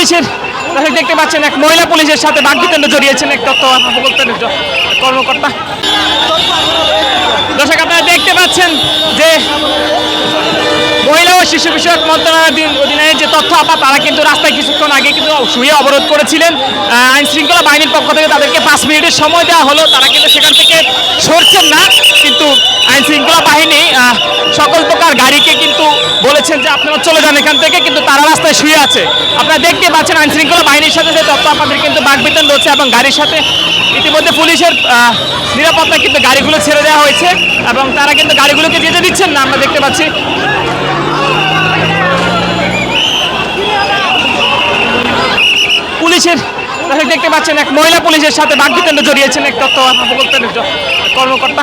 পুলিশের দেখতে পাচ্ছেন এক মহিলা পুলিশের সাথে বাগবিতণ্ড জড়িয়েছেন এক তথ্য প্রকল্পের কর্মকর্তা। দর্শক, আপনারা দেখতে পাচ্ছেন যে মহিলা ও শিশু বিষয়ক মন্ত্রণালয়ের অধীনে যে তথ্য আপা, তারা কিন্তু রাস্তায় কিছুক্ষণ আগে কিন্তু শুয়ে অবরোধ করেছিলেন। আইন শৃঙ্খলা বাহিনীর পক্ষ থেকে তাদেরকে পাঁচ মিনিটের সময় দেওয়া হলো। তারা কিন্তু সেখান থেকে সরছেন না, কিন্তু আইন শৃঙ্খলা বলেছেন যে আপনারা চলে যান এখান থেকে কিন্তু তারা রাস্তায় শুয়ে আছে। আপনারা দেখতে পাচ্ছেন আইন শৃঙ্খলা বাহিনীর সাথে যে তথ্য আপনাদের কিন্তু বাগবিতন রয়েছে এবং গাড়ির সাথে ইতিমধ্যে পুলিশের আহ, নিরাপত্তায় কিন্তু গাড়িগুলো ছেড়ে দেওয়া হয়েছে এবং তারা কিন্তু গাড়িগুলোকে যেতে দিচ্ছেন না। আমরা দেখতে পাচ্ছি। পুলিশের দেখতে পাচ্ছেন এক মহিলা পুলিশের সাথে বাগবিতণ্ড জড়িয়েছেন। এক প্রকল্পের কর্মকর্তা।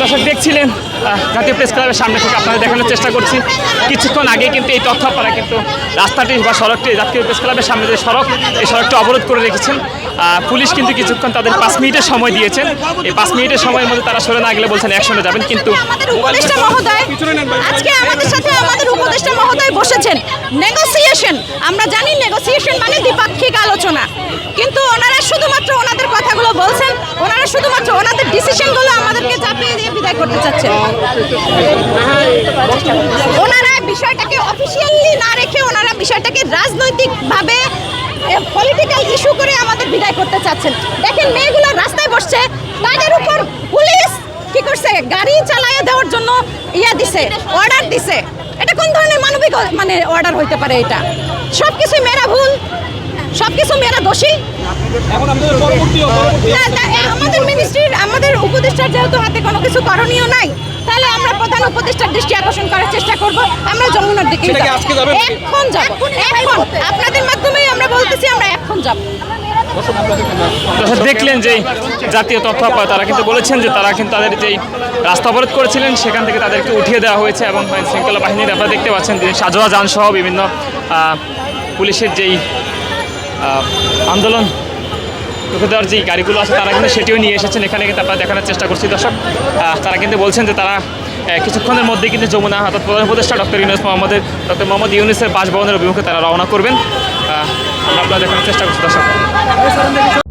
দর্শক, দেখছিলেন জাতীয় প্রেস ক্লাবের সামনে থেকে আপনাদের দেখানোর চেষ্টা করছি। কিছুক্ষণ আগে কিন্তু এই তথ্য আপনারা কিন্তু রাস্তাটি বা সড়কটি, জাতীয় প্রেস ক্লাবের সামনে যে সড়ক, এই সড়কটি অবরোধ করে রেখেছেন। পুলিশ কিন্তু কিছুক্ষণ তাদের পাঁচ মিনিটের সময় দিয়েছেন। এই পাঁচ মিনিটের সময়ের মধ্যে তারা সরে না গেলে বলছেন একসঙ্গে যাবেন, কিন্তু উপদেষ্টা মহোদয়, আজকে আমাদের সাথে আমাদের উপদেষ্টা মহোদয় বসেছেন। নেগোসিয়েশন আমরা জানি নেগোসিয়েশন মানে দ্বিপাক্ষিক আলোচনা। কিন্তু ওনারা শুধুমাত্র ওনাদের কথাগুলো বলছেন শুধুমাত্র ওনাদের ডিসিশনগুলো আমাদেরকে চাপিয়ে দিয়ে বিদায় করতে চাচ্ছেন ওনারা বিষয়টাকে অফিসিয়ালি না রেখে ওনারা বিষয়টাকে রাজনৈতিকভাবে পলিটিক্যাল ইস্যু করে আমাদের বিদায় করতে চাচ্ছেন। দেখেন, মেয়েগুলো রাস্তায় বসছে, তাদের উপর পুলিশ কি করছে? গাড়ি চালায় দেওয়ার জন্য ইয়া দিছে অর্ডার দিছে। এটা কোন ধরনের মানবিক মানে অর্ডার হইতে পারে এটা? সব কিছু মেয়েরা ভুল। সব কিছু মেয়েরা দোষী? আমাদের মিনিস্ট্রির আমাদের উপদেষ্টার যেহেতু হাতে কোনো কিছু করণীয় নাই তাহলে আমরা প্রধান উপদেষ্টার দৃষ্টি আকর্ষণ করার চেষ্টা করব। আমরা যমুনার দিকে? এখন যাব। এখন। আপনাদের মাধ্যমেই আমরা বলতেছি আমরা এখন যাব। দেখলেন যে জাতীয় তথ্য তারা কিন্তু বলেছেন যে তারা কিন্তু তাদের যেই রাস্তা অবরোধ করেছিলেন সেখান থেকে তাদেরকে উঠিয়ে দেওয়া হয়েছে এবং আইন শৃঙ্খলা বাহিনীর আপনারা দেখতে পাচ্ছেন যে সাজোয়া যান সহ বিভিন্ন পুলিশের যেই আন্দোলন দেওয়ার যে গাড়িগুলো আছে, তারা কিন্তু সেটিও নিয়ে এসেছেন। এখানে কিন্তু আমরা দেখানোর চেষ্টা করছি। দর্শক তারা কিন্তু বলছেন যে তারা কিছুক্ষণের মধ্যে কিন্তু যমুনা অর্থাৎ প্রধান উপদেষ্টা ডক্টর ইউনুস মোহাম্মদের, ডক্টর মোহাম্মদ ইউনুসের বাসভবনের অভিমুখে তারা রওনা করবেন। আমরা আপনারা দেখানোর চেষ্টা করছি। দর্শক